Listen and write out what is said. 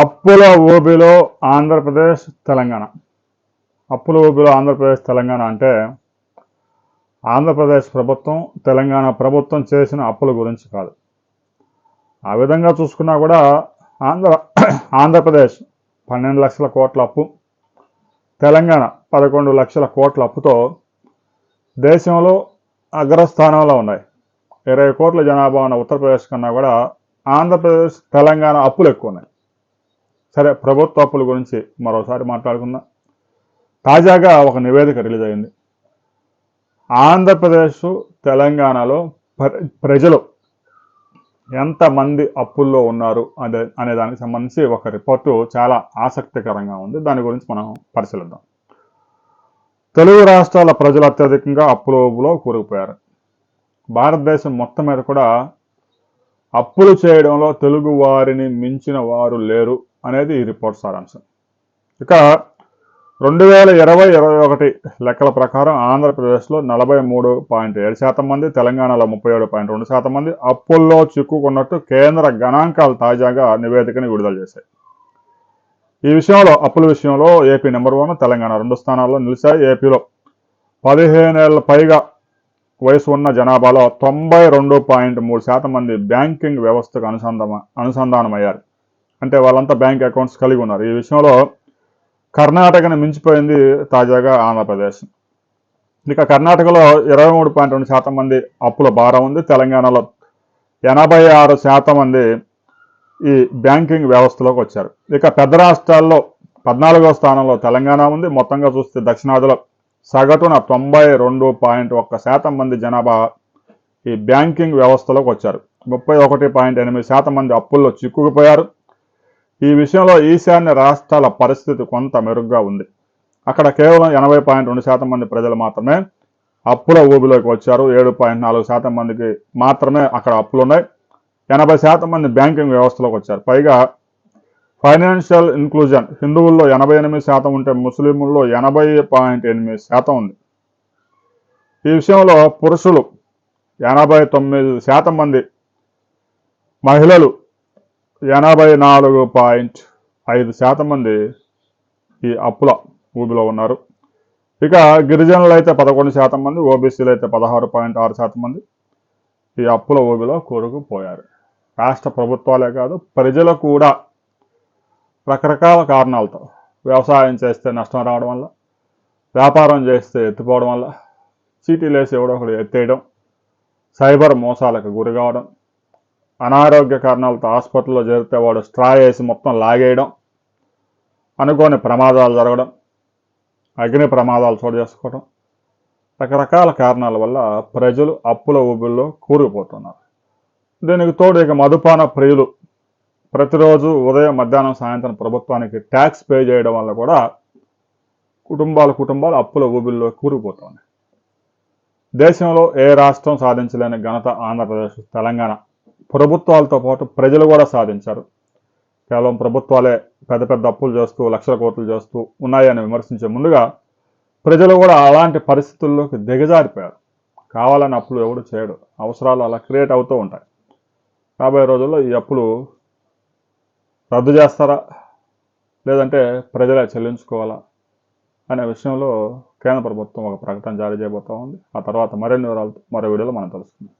అప్పుల ఊబిలో ఆంధ్రప్రదేశ్ తెలంగాణ. అప్పుల ఊబిలో ఆంధ్రప్రదేశ్ తెలంగాణ అంటే ఆంధ్రప్రదేశ్ ప్రభుత్వం తెలంగాణ ప్రభుత్వం చేసిన అప్పుల గురించి కాదు. ఆ విధంగా చూసుకున్నా కూడా ఆంధ్ర ఆంధ్రప్రదేశ్ పన్నెండు లక్షల కోట్ల అప్పు తెలంగాణ పదకొండు లక్షల కోట్ల అప్పుతో దేశంలో అగ్రస్థానంలో ఉన్నాయి. ఇరవై కోట్ల జనాభా ఉన్న ఉత్తరప్రదేశ్ కన్నా కూడా ఆంధ్రప్రదేశ్ తెలంగాణ అప్పులు ఎక్కువ ఉన్నాయి. సరే ప్రభుత్వ అప్పుల గురించి మరోసారి మాట్లాడుకుందాం. తాజాగా ఒక నివేదిక రిలీజ్ అయింది. ఆంధ్రప్రదేశ్ తెలంగాణలో ప్ర- ప్రజలు ఎంతమంది అప్పుల్లో ఉన్నారు అదే అనే దానికి సంబంధించి ఒక రిపోర్టు చాలా ఆసక్తికరంగా ఉంది. దాని గురించి మనం పరిశీలిద్దాం. తెలుగు రాష్ట్రాల ప్రజలు అత్యధికంగా అప్పులో కూరుకుపోయారు. భారతదేశం మొత్తం మీద కూడా అప్పులు చేయడంలో తెలుగు వారిని మించిన వారు లేరు. అనేది ఈ రిపోర్ట్ సారాంశం. ఇక రెండు వేల ఇరవై ఇరవై ఒకటి లెక్కల ప్రకారం ఆంధ్రప్రదేశ్లో నలభై మూడు పాయింట్ ఏడు శాతం మంది తెలంగాణలో ముప్పై ఏడు పాయింట్ రెండు శాతం మంది అప్పుల్లో చిక్కుకున్నట్టు కేంద్ర గణాంకాలు తాజాగా నివేదికని విడుదల చేశాయి. ఈ విషయంలో అప్పుల విషయంలో ఏపీ నెంబర్ వన్ తెలంగాణ రెండు స్థానాల్లో నిలిచాయి. ఏపీలో పదిహేనేళ్ళ పైగా వయసు ఉన్న జనాభాలో తొంభై రెండు పాయింట్ మూడు శాతం మంది బ్యాంకింగ్ వ్యవస్థకు అనుసంధాన అనుసంధానమయ్యారు. అంటే వాళ్ళంతా బ్యాంక్ అకౌంట్స్ కలిగి ఉన్నారు. ఈ విషయంలో కర్ణాటకను మించిపోయింది తాజాగా ఆంధ్రప్రదేశ్. ఇక కర్ణాటకలో ఇరవై మూడు పాయింట్ రెండు శాతం మంది అప్పుల భారం ఉంది. తెలంగాణలో ఎనభై ఆరు శాతం మంది ఈ బ్యాంకింగ్ వ్యవస్థలోకి వచ్చారు. ఇక పెద్ద రాష్ట్రాల్లో పద్నాలుగో స్థానంలో తెలంగాణ ఉంది. మొత్తంగా చూస్తే దక్షిణాదిలో సగటున తొంభై రెండు పాయింట్ ఒక్క శాతం మంది జనాభా ఈ బ్యాంకింగ్ వ్యవస్థలోకి వచ్చారు. ముప్పై ఒకటి పాయింట్ ఎనిమిది శాతం మంది అప్పుల్లో చిక్కుకుపోయారు. ఈ విషయంలో ఈశాన్య రాష్ట్రాల పరిస్థితి కొంత మెరుగ్గా ఉంది. అక్కడ కేవలం ఎనభై పాయింట్ రెండు శాతం మంది ప్రజలు మాత్రమే అప్పుల ఊబిలోకి వచ్చారు. ఏడు పాయింట్ నాలుగు శాతం మందికి మాత్రమే అక్కడ అప్పులు ఉన్నాయి ఎనభై శాతం మంది బ్యాంకింగ్ వ్యవస్థలోకి వచ్చారు. పైగా ఫైనాన్షియల్ ఇన్క్లూజన్ హిందువుల్లో ఎనభై ఎనిమిది శాతం ఉంటే ముస్లింల్లో ఎనభై పాయింట్ ఎనిమిది శాతం ఉంది. ఈ విషయంలో పురుషులు ఎనభై తొమ్మిది శాతం మంది మహిళలు ఎనభై నాలుగు పాయింట్ ఐదు శాతం మంది ఈ అప్పుల ఊబిలో ఉన్నారు. ఇక గిరిజనులు అయితే పదకొండు శాతం మంది ఓబీసీలు అయితే పదహారు పాయింట్ ఆరు శాతం మంది ఈ అప్పుల ఊబిలో కూరుకుపోయారు. రాష్ట్ర ప్రభుత్వాలే కాదు ప్రజలు కూడా రకరకాల కారణాలతో వ్యవసాయం చేస్తే నష్టం రావడం వల్ల వ్యాపారం చేస్తే ఎత్తుపోవడం వల్ల చీటీలు వేసి ఎవడో ఒకటి ఎత్తేయడం సైబర్ మోసాలకు గురి కావడం అనారోగ్య కారణాలతో హాస్పిటల్లో చేరితే వాడు స్ట్రా వేసి మొత్తం లాగేయడం అనుకోని ప్రమాదాలు జరగడం అగ్ని ప్రమాదాలు చోటు చేసుకోవడం రకరకాల కారణాల వల్ల ప్రజలు అప్పుల ఊబిల్లో కూరుకుపోతున్నారు. దీనికి తోడు ఇక మదుపాన ప్రియులు. ప్రతిరోజు ఉదయం మధ్యాహ్నం సాయంత్రం ప్రభుత్వానికి ట్యాక్స్ పే చేయడం వల్ల కూడా కుటుంబాలు కుటుంబాలు అప్పుల ఊబిల్లో కూరుకుపోతున్నాయి. దేశంలో ఏ రాష్ట్రం సాధించలేని ఘనత ఆంధ్రప్రదేశ్ తెలంగాణ. ప్రభుత్వాలతో పాటు ప్రజలు కూడా సాధించారు. కేవలం ప్రభుత్వాలే పెద్ద పెద్ద అప్పులు చేస్తూ లక్షల కోట్లు చేస్తూ ఉన్నాయని విమర్శించే ముందుగా ప్రజలు కూడా అలాంటి పరిస్థితుల్లోకి దిగజారిపోయారు. కావాలని అప్పులు ఎవడు చేయడు. అవసరాలు అలా క్రియేట్ అవుతూ ఉంటాయి. రాబోయే రోజుల్లో ఈ అప్పులు రద్దు చేస్తారా? లేదంటే ప్రజలే చెల్లించుకోవాలా? అనే విషయంలో కేంద్ర ప్రభుత్వం ఒక ప్రకటన జారీ చేయబోతూ ఉంది. ఆ తర్వాత మరిన్ని వివరాలతో మరో వీడియోలో మనం తెలుసుకుందాం